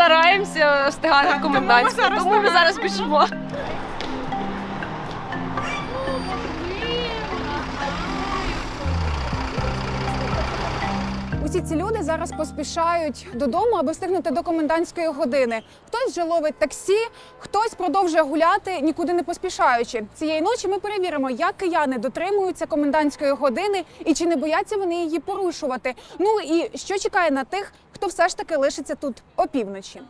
стараємося встигати в комендантську, тому ми зараз тому ми зараз біжимо. Усі ці люди зараз поспішають додому, аби встигнути до комендантської години. Хтось вже ловить таксі, хтось продовжує гуляти, нікуди не поспішаючи. Цієї ночі ми перевіримо, як кияни дотримуються комендантської години і чи не бояться вони її порушувати. Ну і що чекає на тих, хто все ж таки лишиться тут опівночі.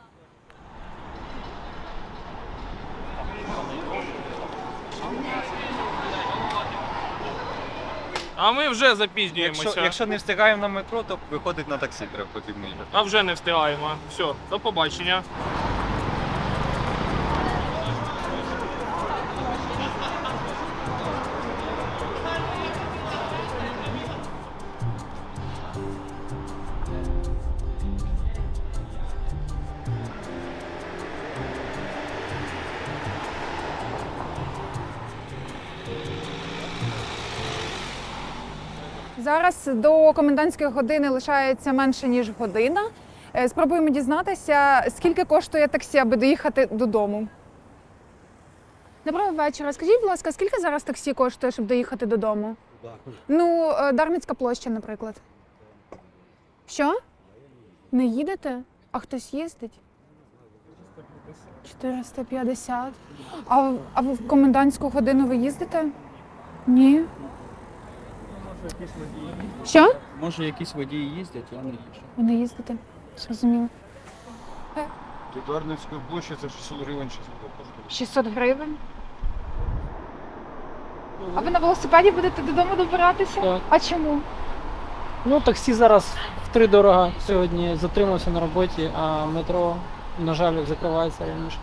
А ми вже запізнюємося. Якщо, якщо не встигаємо на метро, то виходить на таксі, треба потрібно їхати. А вже не встигаємо. Все, до побачення. Зараз до комендантської години лишається менше ніж година. Е, Спробуємо дізнатися, скільки коштує таксі, аби доїхати додому. Доброго вечора. Скажіть, будь ласка, скільки зараз таксі коштує, щоб доїхати додому? Ну, е, Дарницька площа, наприклад. Що? Не їдете? А хтось їздить? 450. А, а в комендантську годину ви їздите? Ні. Що? Може, якісь водії їздять, я не їжджу. Ви не їздите? Зрозуміло. До Дарницької площі це 600 гривень 600 коштує. 600 гривень. А ви на велосипеді будете додому добиратися? Так. А чому? Ну, таксі зараз втри дорога сьогодні. Затримався на роботі, а метро, на жаль, закривається раніше.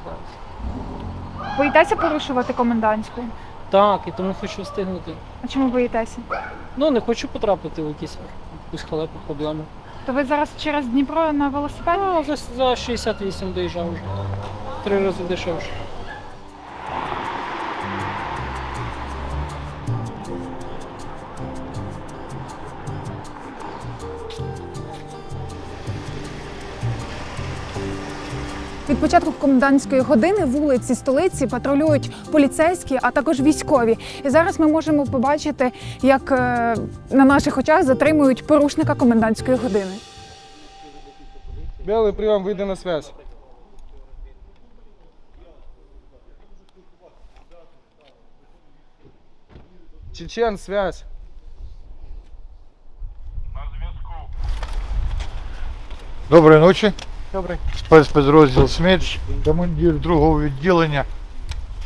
Боїтеся порушувати комендантську? Так, і тому хочу встигнути. А чому боїтеся? Ну, не хочу потрапити в якісь якусь халепу проблеми. То ви зараз через Дніпро на велосипеді? Ну, за, за 68 доїжджав вже. Три рази дешевше. Від початку комендантської години вулиці столиці патрулюють поліцейські, а також військові. І зараз ми можемо побачити, як е, на наших очах затримують порушника комендантської години. Белый прием, выйди на связь. Чечен, связь. Доброї ночі. Добре. Спецпідрозділ «Смерч», командир другого відділення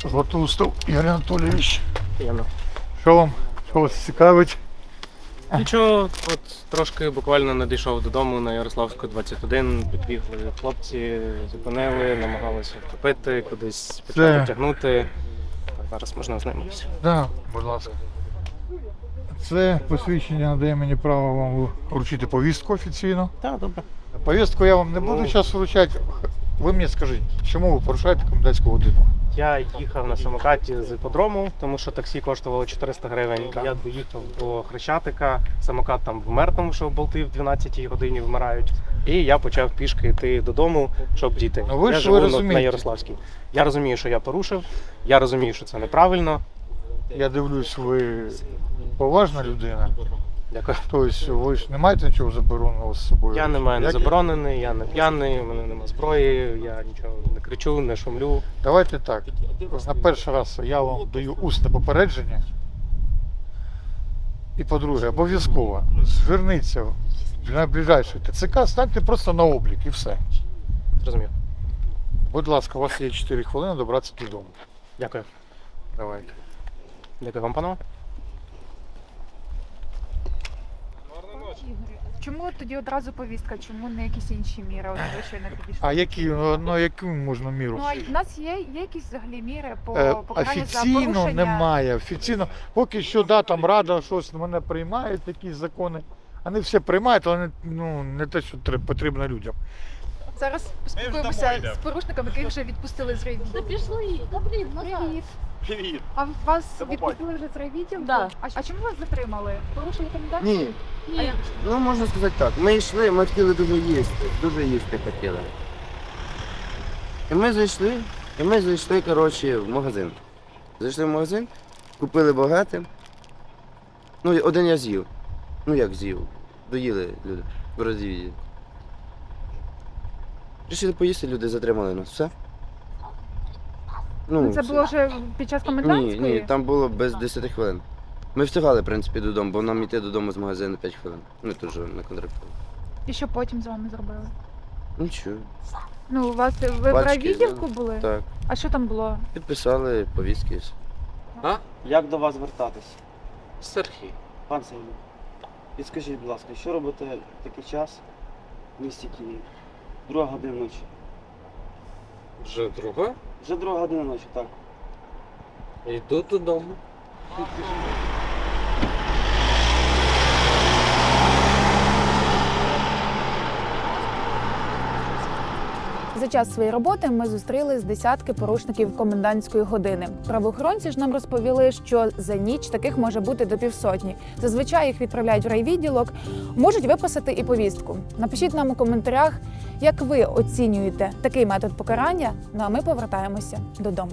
Златоустов Ігор Анатолійович. Приємно. Що вам? Що вас цікавить? Нічого, от трошки буквально надійшов додому на Ярославську 21, підбігли хлопці, зупинили, намагалися втопити, кудись почати Це- тягнути. Зараз можна ознайомитися. Да, будь ласка. Це посвідчення надає мені право вам вручити повістку офіційно. Так, добре. Повістку я вам не буду Ну. зараз вручати. Ви мені скажіть, чому ви порушаєте комендантську годину? Я їхав на самокаті з іподрому, тому що таксі коштувало 400 гривень. Я доїхав до Хрещатика, самокат там вмер, тому що болти в 12-й годині вмирають. І я почав пішки йти додому, щоб діти. Ну, ви я ж живу ви на- розумієте. на Ярославській. Я розумію, що я порушив, я розумію, що це неправильно. Я дивлюсь, ви поважна людина. Дякую. Тобто ви ж не маєте нічого забороненого з собою. Я не маю не Як- заборонений, я не п'яний, у мене нема зброї, я нічого не кричу, не шумлю. Давайте так. На перший раз я вам даю усне попередження. І по-друге, обов'язково зверніться в найближчий ТЦК, станьте просто на облік і все. Зрозумів. Будь ласка, у вас є 4 хвилини добратися додому. Дякую. Давайте. Дякую вам, панове. Чому тоді одразу повістка? Чому не якісь інші міри? От ви щойно підійшли? А які, ну, ну, яку можна міру? Ну, а в нас є, є якісь взагалі міри по Е, покаранню за Офіційно порушення? немає. Офіційно, поки що да, там рада щось мене приймає, такі закони. Вони все приймають, але не, ну, не те, що треба, потрібно людям. Зараз спілкуємося з порушниками, яких вже відпустили з райвідділу. Та пішли, та блін, Привіт. Привіт. А вас відпустили вже з райвідділу? Да. А, а чому вас затримали? Порушили комендантську? Ні. Ну, можна сказати так. Ми йшли, ми хотіли дуже їсти. Дуже їсти хотіли. І ми зайшли, і ми зайшли, коротше, в магазин. Зайшли в магазин, купили багато. Ну, один я з'їв. Ну як з'їв? Доїли люди. В розвіді. Рішили поїсти, люди затримали нас. Все. Ну, Це все. було вже під час Ні, комендантської? ні, там було без 10 хвилин. Ми встигали, в принципі, додому, бо нам йти додому з магазину 5 хвилин. Ну, тут же на контракт. І що потім з вами зробили? Нічого. Ну, у вас ви в да. були? Так. А що там було? Підписали повістки. і все. Як до вас звертатись? Сергій. Пан Сергій, підскажіть, будь ласка, що робите в такий час в місті Києві? Друга година ночі. Вже друга. Вже друга година ночі, так. Йду додому. За час своєї роботи ми зустріли з десятки порушників комендантської години. Правоохоронці ж нам розповіли, що за ніч таких може бути до півсотні. Зазвичай їх відправляють в райвідділок, можуть виписати і повістку. Напишіть нам у коментарях, як ви оцінюєте такий метод покарання. Ну а ми повертаємося додому.